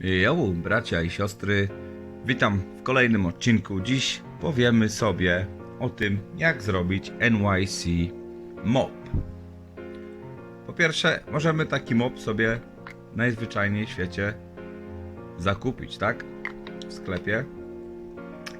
Jo, bracia i siostry, witam w kolejnym odcinku. Dziś powiemy sobie o tym, jak zrobić NYC mop. Po pierwsze, możemy taki mop sobie najzwyczajniej w świecie zakupić, tak? W sklepie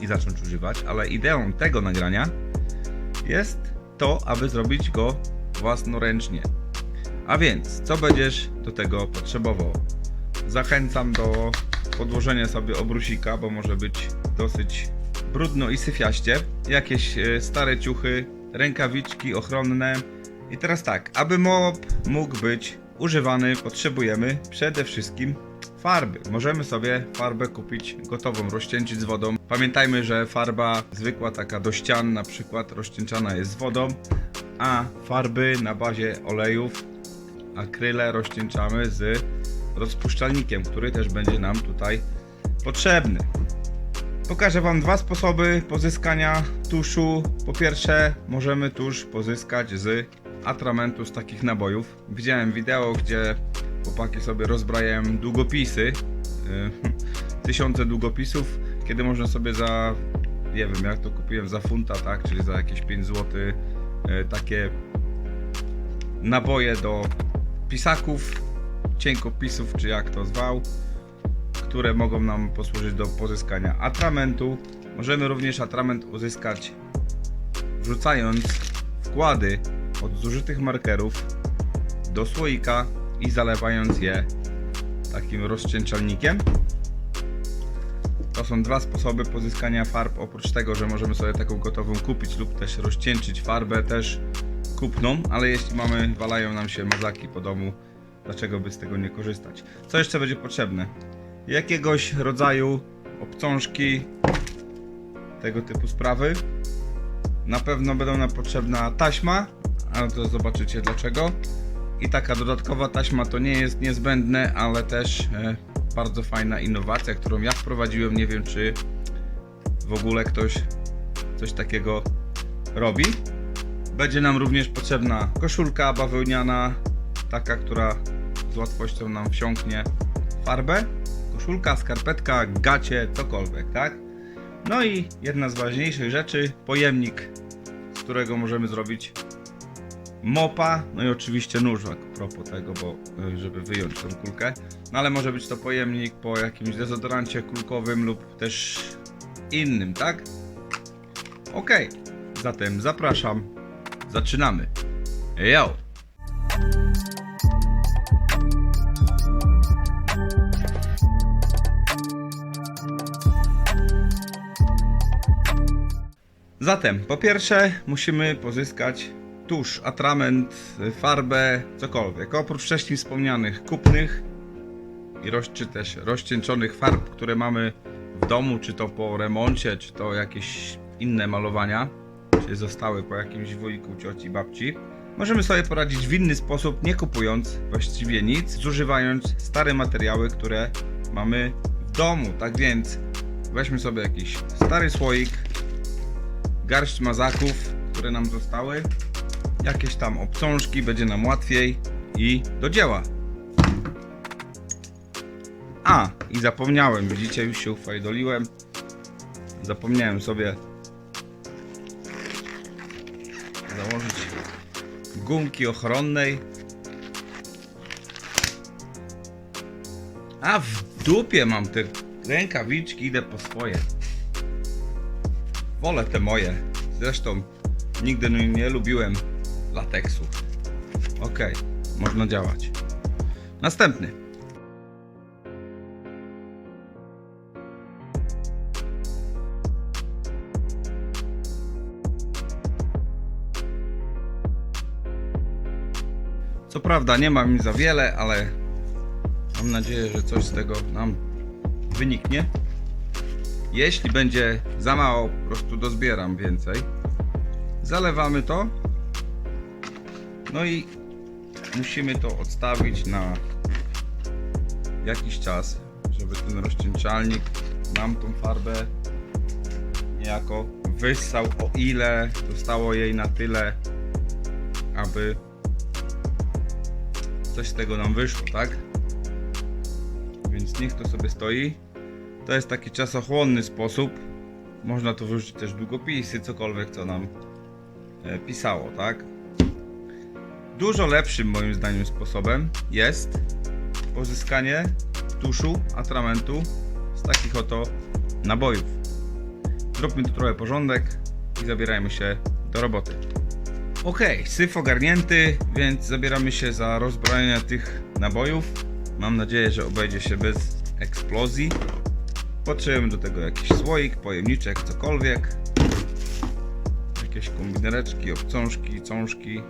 i zacząć używać, ale ideą tego nagrania jest to, aby zrobić go własnoręcznie. A więc, co będziesz do tego potrzebował? Zachęcam do podłożenia sobie obrusika, bo może być dosyć brudno i syfiaście. Jakieś e, stare ciuchy, rękawiczki ochronne. I teraz tak, aby mop mógł być używany, potrzebujemy przede wszystkim farby. Możemy sobie farbę kupić gotową, rozcieńczyć z wodą. Pamiętajmy, że farba zwykła, taka do ścian na przykład, rozcieńczana jest z wodą, a farby na bazie olejów, akryle rozcieńczamy z rozpuszczalnikiem, który też będzie nam tutaj potrzebny. Pokażę Wam dwa sposoby pozyskania tuszu. Po pierwsze, możemy tusz pozyskać z atramentu z takich nabojów. Widziałem wideo, gdzie chłopaki sobie rozbrajają długopisy. yy, Tysiące długopisów, kiedy można sobie za, nie wiem, jak to kupiłem za funta, tak, czyli za jakieś 5 zł, takie naboje do pisaków, cienkopisów, czy jak to zwał, które mogą nam posłużyć do pozyskania atramentu. Możemy również atrament uzyskać wrzucając wkłady od zużytych markerów do słoika i zalewając je takim rozcieńczalnikiem. To są dwa sposoby pozyskania farb. Oprócz tego, że możemy sobie taką gotową kupić lub też rozcieńczyć farbę też kupną, ale jeśli mamy, walają nam się mazaki po domu, dlaczego by z tego nie korzystać? Co jeszcze będzie potrzebne? Jakiegoś rodzaju obcążki, tego typu sprawy. Na pewno będą nam potrzebna taśma, ale to zobaczycie dlaczego. I taka dodatkowa taśma to nie jest niezbędne, ale też e, bardzo fajna innowacja, którą ja wprowadziłem. Nie wiem, czy w ogóle ktoś coś takiego robi. Będzie nam również potrzebna koszulka bawełniana, taka, która z łatwością nam wsiąknie farbę. Koszulka, skarpetka, gacie, cokolwiek, tak? No i jedna z ważniejszych rzeczy, pojemnik, z którego możemy zrobić mopa, no i oczywiście nóż a propos tego, bo y, żeby wyjąć tą kulkę. No ale może być to pojemnik po jakimś dezodorancie kulkowym lub też innym, tak? Okej, zatem zapraszam, zaczynamy. Yo! Zatem, po pierwsze, musimy pozyskać tusz, atrament, farbę, cokolwiek. Oprócz wcześniej wspomnianych kupnych i roz, czy też rozcieńczonych farb, które mamy w domu, czy to po remoncie, czy to jakieś inne malowania, czy zostały po jakimś wujku, cioci, babci. Możemy sobie poradzić w inny sposób, nie kupując właściwie nic, zużywając stare materiały, które mamy w domu. Tak więc weźmy sobie jakiś stary słoik, garść mazaków, które nam zostały, jakieś tam obcążki, będzie nam łatwiej i do dzieła. A, i zapomniałem, widzicie, już się ufajdoliłem. Zapomniałem sobie założyć gumki ochronnej. A w dupie mam te rękawiczki, idę po swoje. Wolę te moje. Zresztą nigdy nie, lubiłem lateksu. Ok, można działać. Następny. Co prawda nie mam mi za wiele, ale mam nadzieję, że coś z tego nam wyniknie. Jeśli będzie za mało, po prostu dozbieram więcej. Zalewamy to. No i musimy to odstawić na jakiś czas, żeby ten rozcieńczalnik nam tą farbę niejako wyssał o ile zostało jej na tyle, aby coś z tego nam wyszło, tak? Więc niech to sobie stoi. To jest taki czasochłonny sposób. Można tu wyrzucić też długopisy, cokolwiek co nam e, pisało, tak? Dużo lepszym moim zdaniem sposobem jest pozyskanie tuszu, atramentu z takich oto nabojów. Zróbmy tu trochę porządek i zabierajmy się do roboty. Ok, syf ogarnięty, więc zabieramy się za rozbrojenie tych nabojów. Mam nadzieję, że obejdzie się bez eksplozji. Potrzebujemy do tego jakiś słoik, pojemniczek, cokolwiek. Jakieś kombinereczki, obcążki, cążki.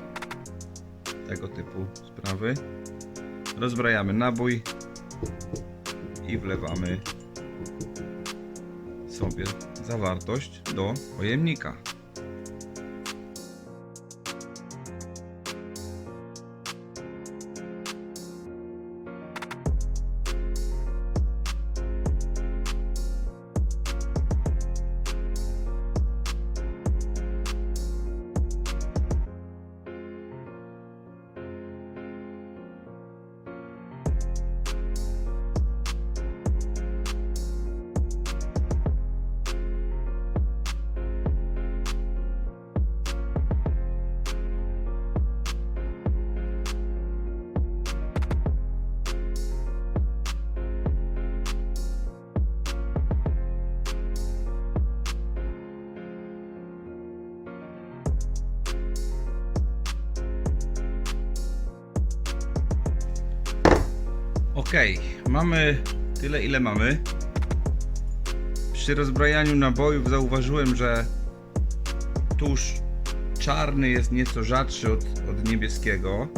Tego typu sprawy. Rozbrajamy nabój i wlewamy sobie zawartość do pojemnika. Ok, mamy tyle ile mamy. Przy rozbrajaniu nabojów zauważyłem, że tusz czarny jest nieco rzadszy od, od niebieskiego.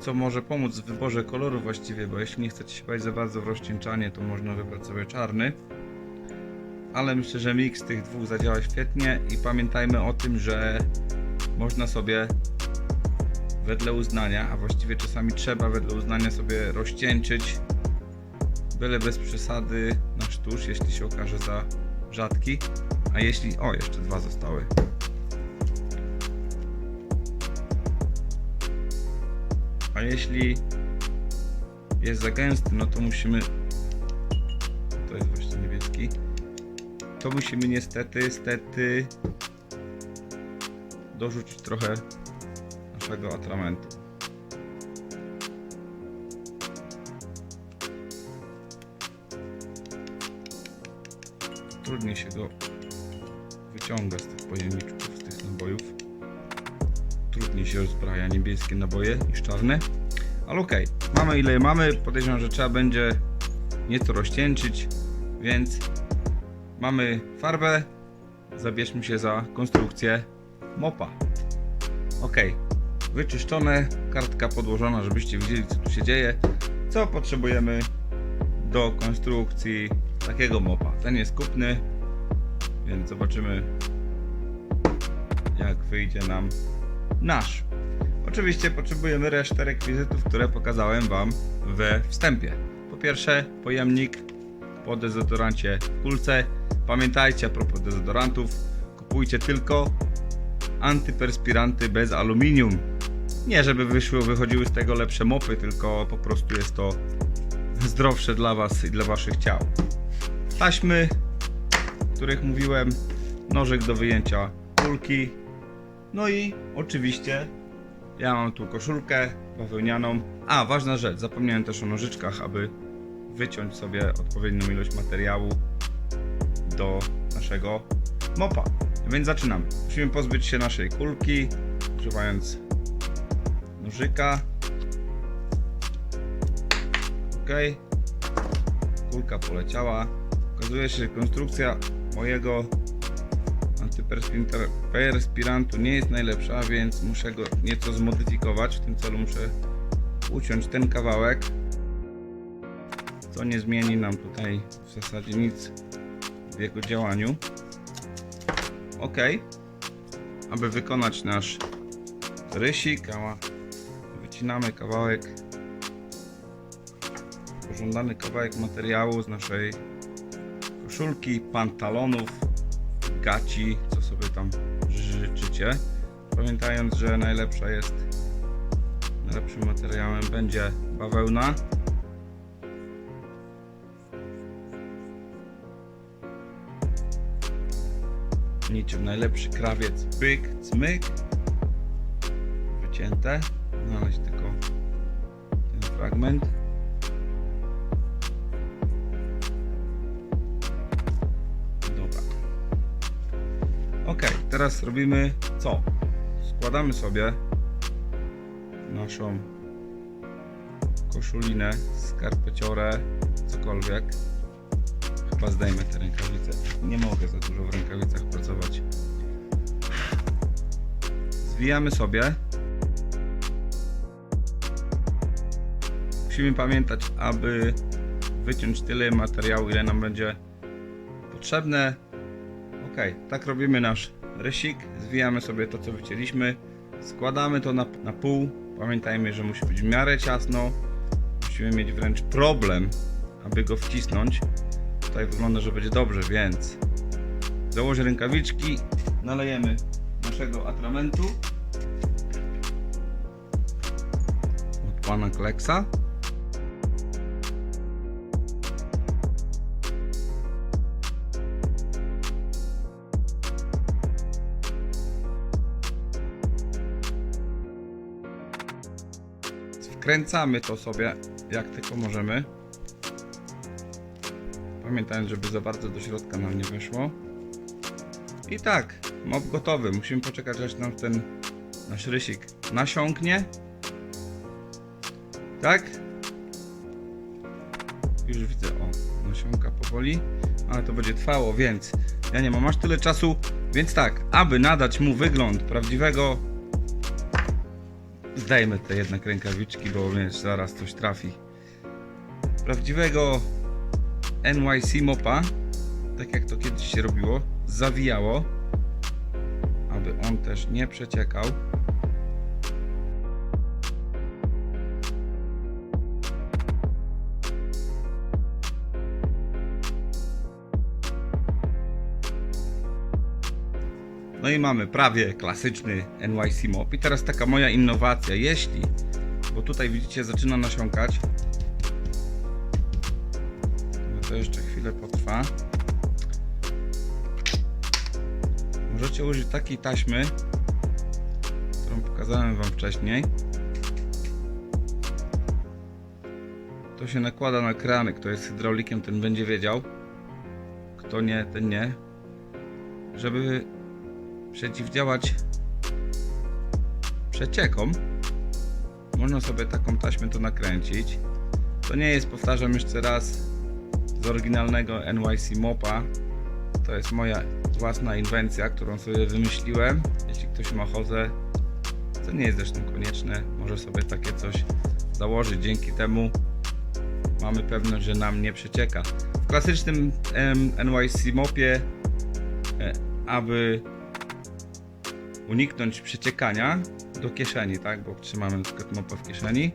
Co może pomóc w wyborze koloru właściwie, bo jeśli nie chcecie się bać za bardzo w rozcieńczanie, to można wybrać sobie czarny. Ale myślę, że miks tych dwóch zadziała świetnie i pamiętajmy o tym, że można sobie wedle uznania, a właściwie czasami trzeba wedle uznania sobie rozcieńczyć, byle bez przesady nasz tusz, jeśli się okaże za rzadki, a jeśli, o jeszcze dwa zostały. A jeśli jest za gęsty, no to musimy, to jest właśnie niebieski, to musimy niestety, stety dorzucić trochę naszego atramentu. Trudniej się go wyciąga z tych pojemniczków, z tych nabojów. Trudniej się rozbraja niebieskie naboje niż czarne. Ale okej, mamy ile mamy. Podejrzewam, że trzeba będzie nieco rozcieńczyć, więc mamy farbę. Zabierzmy się za konstrukcję mopa. Ok, wyczyszczone, kartka podłożona, żebyście widzieli co tu się dzieje. Co potrzebujemy do konstrukcji takiego mopa? Ten jest kupny, więc zobaczymy jak wyjdzie nam nasz. Oczywiście potrzebujemy resztę rekwizytów, które pokazałem Wam we wstępie. Po pierwsze pojemnik po dezodorancie w kulce. Pamiętajcie a propos dezodorantów, kupujcie tylko antyperspiranty bez aluminium. Nie żeby wyszły, wychodziły z tego lepsze mopy, tylko po prostu jest to zdrowsze dla Was i dla Waszych ciał. Taśmy, o których mówiłem, nożyk do wyjęcia kulki, no i oczywiście ja mam tu koszulkę bawełnianą. A, ważna rzecz, zapomniałem też o nożyczkach, aby wyciąć sobie odpowiednią ilość materiału do naszego mopa. Więc zaczynamy. Musimy pozbyć się naszej kulki, używając nożyka. Ok. Kulka poleciała. Okazuje się, że konstrukcja mojego antyperspirantu nie jest najlepsza, więc muszę go nieco zmodyfikować. W tym celu muszę uciąć ten kawałek, co nie zmieni nam tutaj w zasadzie nic w jego działaniu. OK. Aby wykonać nasz rysik, odcinamy kawałek pożądany kawałek materiału z naszej koszulki, pantalonów, gaci, co sobie tam życzycie. Pamiętając, że najlepsza jest najlepszym materiałem będzie bawełna. Niczym najlepszy krawiec, pyk, cmyk, wycięte, znaleźć fragment. Dobra. Ok, teraz robimy co? Składamy sobie naszą koszulinę, skarpeciorę, cokolwiek. Chyba zdejmę te rękawice. Nie mogę za dużo w rękawicach pracować. Zwijamy sobie. Musimy pamiętać, aby wyciąć tyle materiału, ile nam będzie potrzebne. Ok, tak robimy nasz rysik. Zwijamy sobie to, co wycięliśmy. Składamy to na, na pół. Pamiętajmy, że musi być w miarę ciasno. Musimy mieć wręcz problem, aby go wcisnąć. Tutaj wygląda, że będzie dobrze, więc założę rękawiczki, nalejemy naszego atramentu od pana Kleksa. Wkręcamy to sobie jak tylko możemy. Pamiętając, żeby za bardzo do środka nam nie weszło. I tak, mop gotowy. Musimy poczekać aż nam ten nasz rysik nasiąknie. Tak? Już widzę, o, nasiąka powoli, ale to będzie trwało, więc ja nie mam aż tyle czasu, więc tak, aby nadać mu wygląd prawdziwego zdejmę te jednak rękawiczki, bo mnie zaraz coś trafi. Prawdziwego NYC mopa, tak jak to kiedyś się robiło, zawijało, aby on też nie przeciekał. No i mamy prawie klasyczny NYC mop. I teraz taka moja innowacja, jeśli, bo tutaj widzicie zaczyna nasiąkać, no to jeszcze chwilę potrwa. Możecie użyć takiej taśmy, którą pokazałem Wam wcześniej. To się nakłada na krany, kto jest hydraulikiem, ten będzie wiedział. Kto nie, ten nie. Żeby przeciwdziałać przeciekom, można sobie taką taśmę tu nakręcić. To nie jest, powtarzam jeszcze raz, z oryginalnego NYC Mopa. To jest moja własna inwencja, którą sobie wymyśliłem. Jeśli ktoś ma ochotę, to nie jest zresztą konieczne, może sobie takie coś założyć. Dzięki temu mamy pewność, że nam nie przecieka. W klasycznym NYC Mopie, e, aby uniknąć przeciekania do kieszeni, tak? Bo trzymamy na przykład mopę w kieszeni.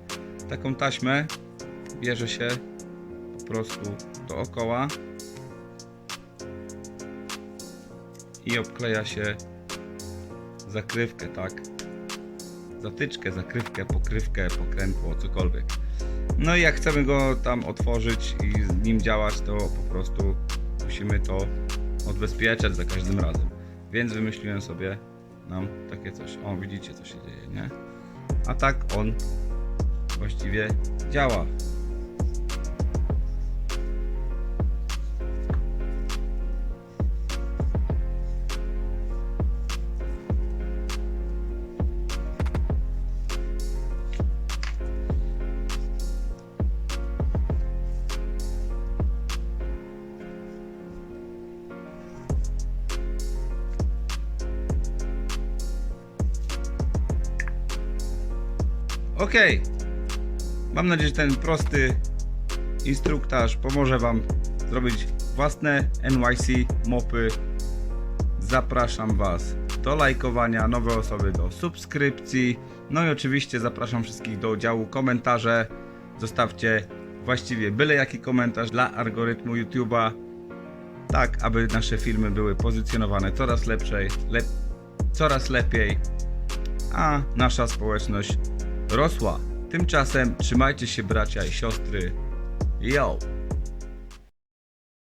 Taką taśmę bierze się po prostu dookoła i obkleja się zakrywkę, tak? Zatyczkę, zakrywkę, pokrywkę, pokrętło, cokolwiek. No i jak chcemy go tam otworzyć i z nim działać, to po prostu musimy to odbezpieczać za każdym razem. Więc wymyśliłem sobie nam takie coś. O, widzicie co się dzieje, nie? A tak on właściwie działa. Okej. Mam nadzieję, że ten prosty instruktaż pomoże Wam zrobić własne NYC mopy. Zapraszam Was do lajkowania, nowe osoby do subskrypcji. No i oczywiście zapraszam wszystkich do udziału komentarze. Zostawcie właściwie byle jaki komentarz dla algorytmu YouTube'a. Tak, aby nasze filmy były pozycjonowane coraz lepszej, lep, coraz lepiej, a nasza społeczność rosła. Tymczasem trzymajcie się bracia i siostry. Yo!